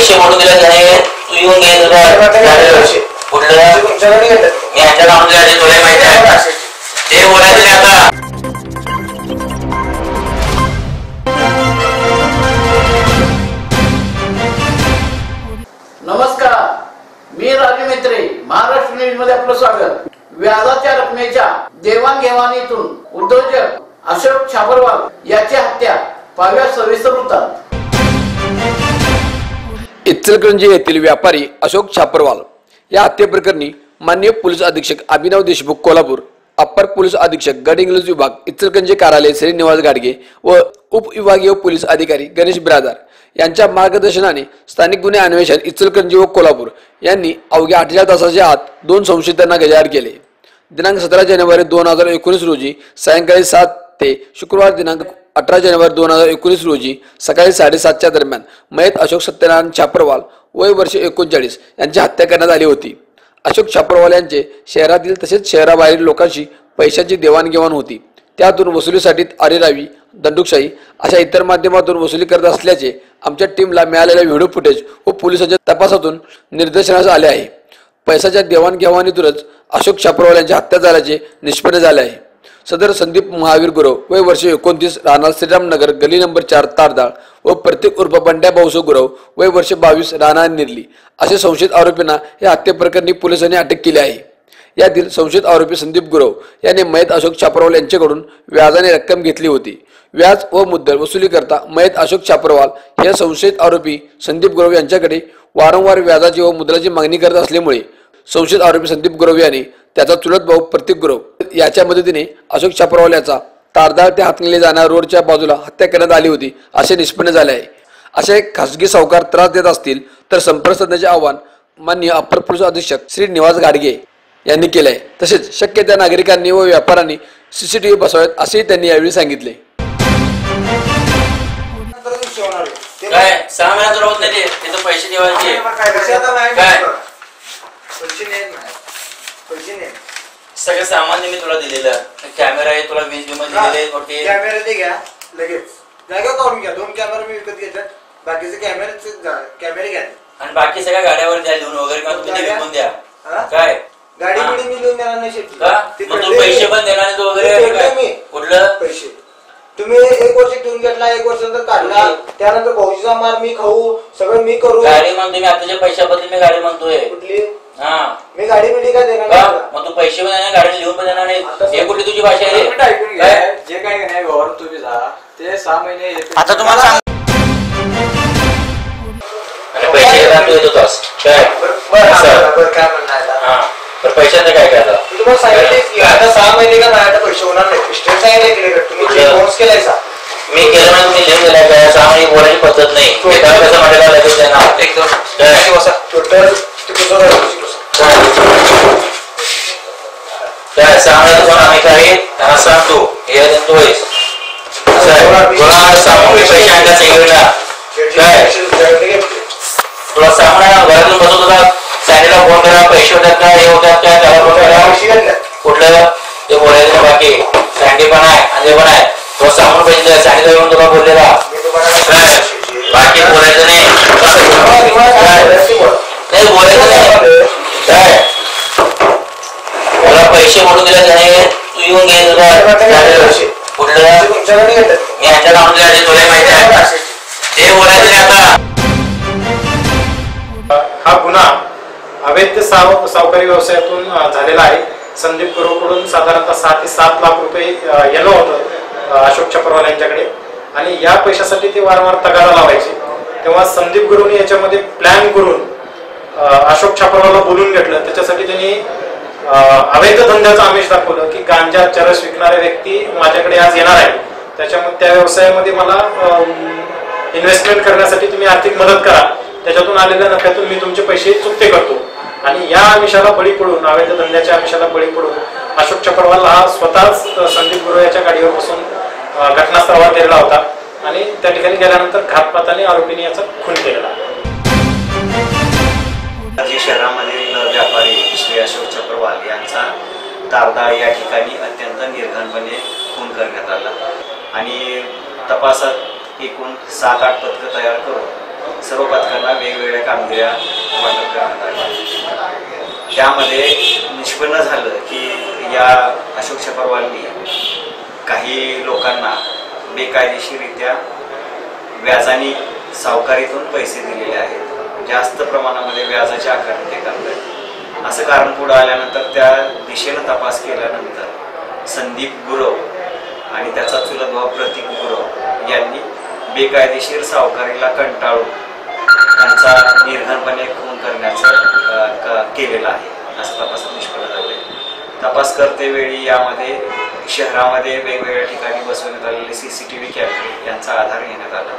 पैसे मोडून दिले त्याने तू येऊन कुठलं मी दिला तुला माहिती आहे ते बोलायचं नाही आता. नमस्कार. मी राजू मित्रे. महाराष्ट्र न्यूजमध्ये आपलं स्वागत. व्याजाच्या रकमेच्या देवाणघेवाणीतून उद्योजक अशोक छाबरवाल याची हत्या पाव्या सविस्तर होतात इचलकरंजी येथील व्यापारी अशोक छापरवाल या हत्येप्रकरणी माननीय पोलीस अधीक्षक अभिनव देशमुख कोल्हापूर अप्पर पोलीस अधीक्षक गड इंग्लिश विभाग इचलकरंजी कार्यालय श्रीनिवास गाडगे व उपविभागीय पोलीस अधिकारी गणेश बिरादार यांच्या मार्गदर्शनाने स्थानिक गुन्हे अन्वेषण इचलकरंजी व कोल्हापूर यांनी अवघ्या अठरा तासाच्या आत दोन संशयितांना गजाआड केले. दिनांक सतरा जानेवारी दोन हजार एकोणीस रोजी सायंकाळी सात ते शुक्रवार दिनांक अठरा जानेवारी दोन हजार एकोणीस रोजी सकाळी साडेसातच्या दरम्यान मयत अशोक सत्यनारायण छापरवाल वय वर्ष एकोणचाळीस यांची हत्या करण्यात आली होती. अशोक छापरवाल यांचे शहरातील तसेच शहराबाहेरील लोकांशी पैशाची देवाणघेवाण होती. त्यातून वसुलीसाठी अरेरावी दंडुकशाही अशा इतर माध्यमातून वसुली करत असल्याचे आमच्या टीमला मिळालेल्या व्हिडिओ फुटेज व पोलिसांच्या तपासातून निदर्शनास आले आहे. पैशाच्या देवाणघेवाणीतूनच अशोक छापरवाल यांची हत्या झाल्याचे निष्पन्न झाले आहे. सदर संदीप महावीर गुरव वय वर्ष एकोणतीस राहणार श्रीरामनगर गली नंबर चार तारदाळ व प्रत्येक उर्फ बंड्या भाऊसो गुरव वय वर्ष बावीस राहणार निर्ली. असे संशयित आरोपींना या हत्येप्रकरणी पोलिसांनी अटक केली आहे. यातील संशयित आरोपी संदीप गुरव यांनी मयत अशोक छापरवाल यांच्याकडून व्याजाने रक्कम घेतली होती. व्याज व मुद्दल वसुलीकरता मयत अशोक छापरवाल हे संशयित आरोपी संदीप गुरव यांच्याकडे वारंवार व्याजाची व मुद्दलाची मागणी करत असल्यामुळे संशयित आरोपी संदीप गुरव यांनी त्याचा चुलत भाऊ प्रतीक गुरव याच्या मदतीने अशोक छापरवाल याचा तारदाळ ते हातनिले जाणाऱ्या रोडच्या बाजूला हत्या करण्यात आली होती असे निष्पन्न झाले आहे. असे खासगी सावकार त्रास देत असतील तर संपर्क साधण्याचे आवाहन माननीय अप्पर पोलीस अधीक्षक श्री निवास गाडगे यांनी केले आहे तसेच शक्य त्या नागरिकांनी व व्यापाऱ्यांनी सीसीटीव्ही बसवावेत असेही त्यांनी यावेळी सांगितले. काय सहा महिन्यात होत नाही ते. पैसे देवायचे काय? पैसे नाही नाही. पैसे नाही सगळं सामान मी तुला दिलेलं. कॅमेरा आहे तुला वीज विमा दिलेले मोठे कॅमेरा ते घ्या लगेच. जागा काढून घ्या. दोन कॅमेरा मी विकत घेतात बाकीचे कॅमेरे कॅमेरे घ्या. आणि बाकी सगळ्या गाड्यावर द्या लिहून वगैरे का तुम्ही विकून द्या? काय? गाडी मी लिहून देणार नाही शेती पैसे. पण देणार नाही वगैरे फेडले काय? मी. कुठलं पैसे तुम्ही घेतला एक वर्ष नंतर काढला. त्यानंतर भाऊजीचा मार मी खाऊ सगळं मी करू. गाडी म्हणतो मी आताच्या पैशाबद्दल मी गाडी म्हणतोय. कुठली? हा. मी गाडी बिडी काय देणार का नाही तुला. मग तू पैसे पण देणार गाडी लिहून पण देणार नाही. हे कुठली तुझी भाषा आहे मिनिट ऐकून रे? घ्या काय? जे काय नाही व्यवहार तुम्ही जा. ते सहा महिने येते. आता तुम्हाला सांग आणि पैसे तू येत काय? बरं असं. बरं, बरं, काय म्हणणं आहे? आता? हा. तर पैशाचं काय काय आता मी तुम्हाला सांगितले की आता सहा महिने का नाही आता पैसे होणार नाही स्टेट सांगितले तुम्ही जे केलाय सा मी केलं ना तुम्ही लिहून दिलाय काय सामान्य बोलायची पद्धत नाही. एका कसं म्हटलं लगेच? टोटल? काय आम्ही त्यांना हे आहेस. तुला मी पैसे काय. तुला सांग ना घरातून बसवत होता सॅनीला फोन करा. पैसे होतात का? हे होतात का? त्याला फोन करा. पैसे घेतले. कुठलं? ते बोलायचं बाकी. सँडी पण आहे अंजे पण आहे. सांगून पैसे द्या सँडीचा येऊन तुला बोललेला बाकी बोलायचं नाही बोलायचं नाही बोलायचं नाही काय तुला पैसे म्हणून दिले त्याने तू येऊन घे तुला कुठलं मी यांच्या काउंट दिला तुला माहिती आहे ते बोलायचं नाही आता हा गुन्हा अवैध साव सावकारी व्यवसायातून झालेला आहे. संदीप गुरुकडून साधारणतः सहा ते सात लाख रुपये येलो होतं. अशोक चक्रवाल यांच्याकडे. आणि या पैशासाठी ते वारंवार तगादा लावायचे. तेव्हा संदीप गुरुने याच्यामध्ये प्लॅन करून अशोक छापरवाला बोलून घेतलं. त्याच्यासाठी त्यांनी अवैध धंद्याचं आमिष दाखवलं की गांजा चरस विकणाऱ्या व्यक्ती माझ्याकडे आज येणार आहे त्याच्यामध्ये त्या व्यवसायामध्ये मला इन्व्हेस्टमेंट करण्यासाठी तुम्ही आर्थिक मदत करा. त्याच्यातून आलेल्या नफ्यातून मी तुमचे पैसे चुकते करतो. आणि या आमिषाला बळी पडून अवैध धंद्याच्या आमिषाला बळी पडून अशोक चक्रवाल हा स्वतःच संदीप गुरु याच्या गाडीवर बसून घटनास्थळावर गेलेला होता. आणि त्या ठिकाणी गेल्यानंतर घातपाताने आरोपीने याचा खून केलेला शहरामधील व्यापारी श्री अशोक चक्रवाल यांचा तारदाळ या ठिकाणी अत्यंत निर्घाणपणे खून करण्यात आला. आणि तपासात एकूण सात आठ पथकं तयार करून सर्व पथकांना वेगवेगळ्या कामगिऱ्या वाटप करण्यात आल्या. त्यामध्ये निष्पन्न झालं की या अशोक शपरवालनी काही लोकांना बेकायदेशीरित्या व्याजाने सावकारीतून पैसे दिलेले आहेत. जास्त प्रमाणामध्ये व्याजाचे आकारणी ते करतात असं कारण पुढं आल्यानंतर त्या दिशेनं तपास केल्यानंतर संदीप गुरव आणि त्याचा चुलत भाऊ प्रतीक गुरव यांनी बेकायदेशीर सावकारीला कंटाळून त्यांचा निर्धन खून करण्याचं अ, क- केलेलं आहे असं तपासात निष्पन्न झाले सरतेवेळी यामध्ये शहरामध्ये वेगवेगळ्या ठिकाणी बसवण्यात आलेले सी सी टी व्ही कॅमेरे यांचा आधार घेण्यात आला.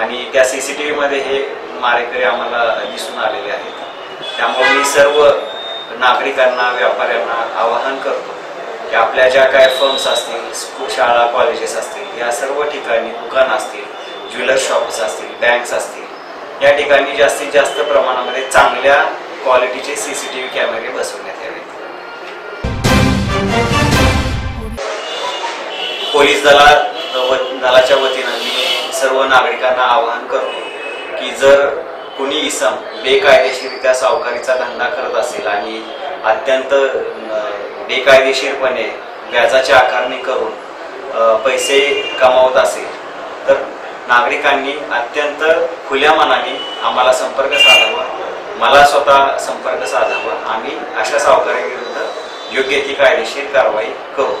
आणि त्या सी सी टी व्हीमध्ये हे मारेकरी आम्हाला दिसून आलेले आहेत. त्यामुळे मी सर्व नागरिकांना व्यापाऱ्यांना आवाहन करतो की आपल्या ज्या काय फर्म्स असतील स्कूल शाळा कॉलेजेस असतील या सर्व ठिकाणी दुकान असतील ज्वेलर शॉप्स असतील बँक्स असतील या ठिकाणी जास्तीत जास्त प्रमाणामध्ये चांगल्या क्वालिटीचे सी सी टी व्ही कॅमेरे बसवण्यात यावेत. पोलीस दला व- दलाच्या वतीनं मी सर्व नागरिकांना आवाहन करतो की जर कुणी इसम बेकायदेशीरित्या सावकारीचा धंदा करत असेल आणि अत्यंत बेकायदेशीरपणे व्याजाची आकारणी करून पैसे कमावत असेल तर नागरिकांनी अत्यंत खुल्या मनाने आम्हाला संपर्क साधावा मला स्वतः संपर्क साधावा आम्ही अशा सावकारीविरुद्ध योग्य ती कायदेशीर कारवाई करू.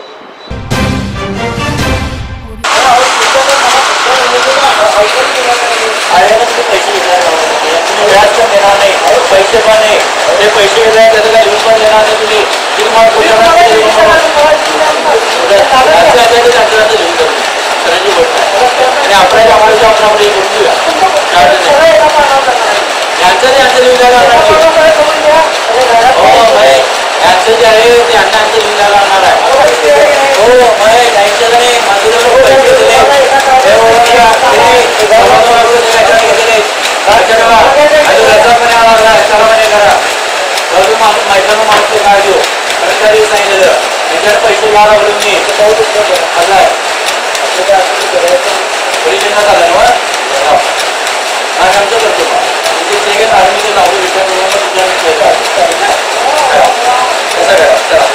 पैसे तुम्ही व्याज पण देणार नाही पैसे पण नाही ते पैसे त्याचं काही लिहून पण देणार नाही तुम्ही तुम्हाला पुढच्या वेळेस देऊ. गोष्ट आणि आपल्या कामाला आपण आपण घेऊया यांचं ते यांचं लिहून द्यायला आहे. यांचं जे आहे ते यांना यांचं लिहून द्यायला लागणार आहे हो मग त्यांचं नाही पैसे दिले ते ओळखी घ्या. ते सव्वा दोन लाख रुपये त्याच्याकडे घेतलेले. लक्षात ठेवा. आणि रजा पण यावा लागला. चला म्हणे करा. तर तू माणसे मैदान काय देऊ कर्मचारी सांगितलेलं त्याच्यात पैसे घ्या लागलो मी असं आहे पोलीस स्टेशनात आलं ना? आमचं करतो. तुमचे आर्मीचे लावून विचार करून तुझ्या मी केलं. कसं करा? चला.